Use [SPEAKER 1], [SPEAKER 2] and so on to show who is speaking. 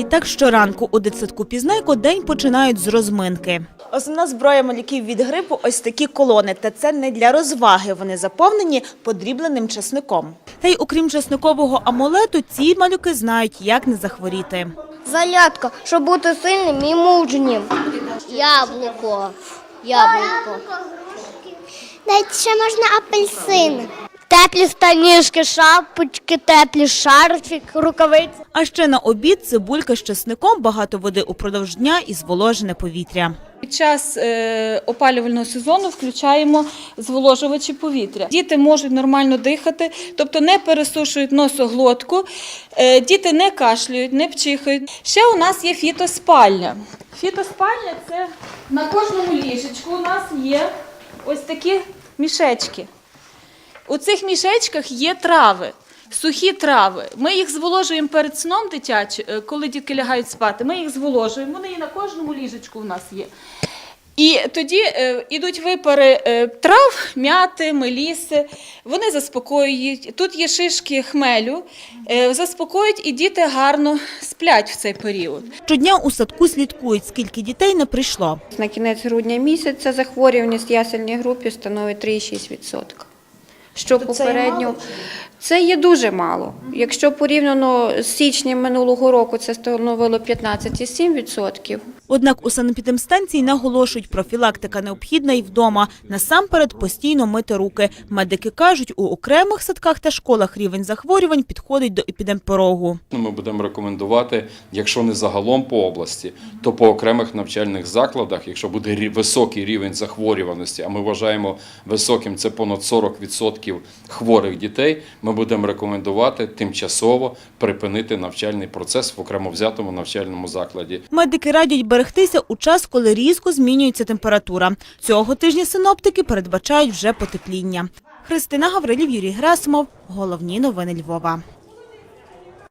[SPEAKER 1] І так щоранку у дитсадку Пізнайко день починають з розминки. Основна зброя малюків від грипу ось такі колони. Та це не для розваги. Вони заповнені подрібленим часником. Та й окрім часникового амулету, ці малюки знають, як не захворіти.
[SPEAKER 2] Зарядка, щоб бути сильним і мужнім. Яблуко. Яблуко.
[SPEAKER 3] Навіть ще можна апельсин.
[SPEAKER 2] Теплі станіжки, шапочки, теплі шарфік, рукавиці.
[SPEAKER 1] А ще на обід цибулька з часником, багато води упродовж дня і зволожене повітря.
[SPEAKER 4] Під час е, опалювального сезону включаємо зволожувачі повітря. Діти можуть нормально дихати, тобто не пересушують носоглотку, е, діти не кашлюють, не пчихають. Ще у нас є фітоспальня. Фітоспальня це на кожному ліжечку у нас є ось такі мішечки. У цих мішечках є трави, сухі трави. Ми їх зволожуємо перед сном дитячі, е, коли дітки лягають спати. Ми їх зволожуємо. Вони і на кожному ліжечку у нас є. І тоді е, ідуть випари е, трав, м'яти, меліси. Вони заспокоюють. Тут є шишки хмелю, е, заспокоюють, і діти гарно сплять в цей період.
[SPEAKER 1] Щодня у садку слідкують, скільки дітей не прийшло.
[SPEAKER 5] На кінець грудня місяця захворюваність в ясельній групі становить 3,6%. Що попередньо це є дуже мало. Якщо порівняно з січнем минулого року це становило 15,7%.
[SPEAKER 1] Однак у санепідемстанції наголошують, профілактика необхідна і вдома. Насамперед постійно мити руки. Медики кажуть, у окремих садках та школах рівень захворювань підходить до епідемпорогу.
[SPEAKER 6] Ми будемо рекомендувати, якщо не загалом по області, то по окремих навчальних закладах, якщо буде високий рівень захворюваності, а ми вважаємо високим це понад 40% хворих дітей, ми будемо рекомендувати тимчасово припинити навчальний процес в окремо взятому навчальному закладі.
[SPEAKER 1] Медики радять берегтися у час, коли різко змінюється температура. Цього тижня синоптики передбачають вже потепління. Христина Гаврилів, Юрій Грасимов. Головні новини Львова.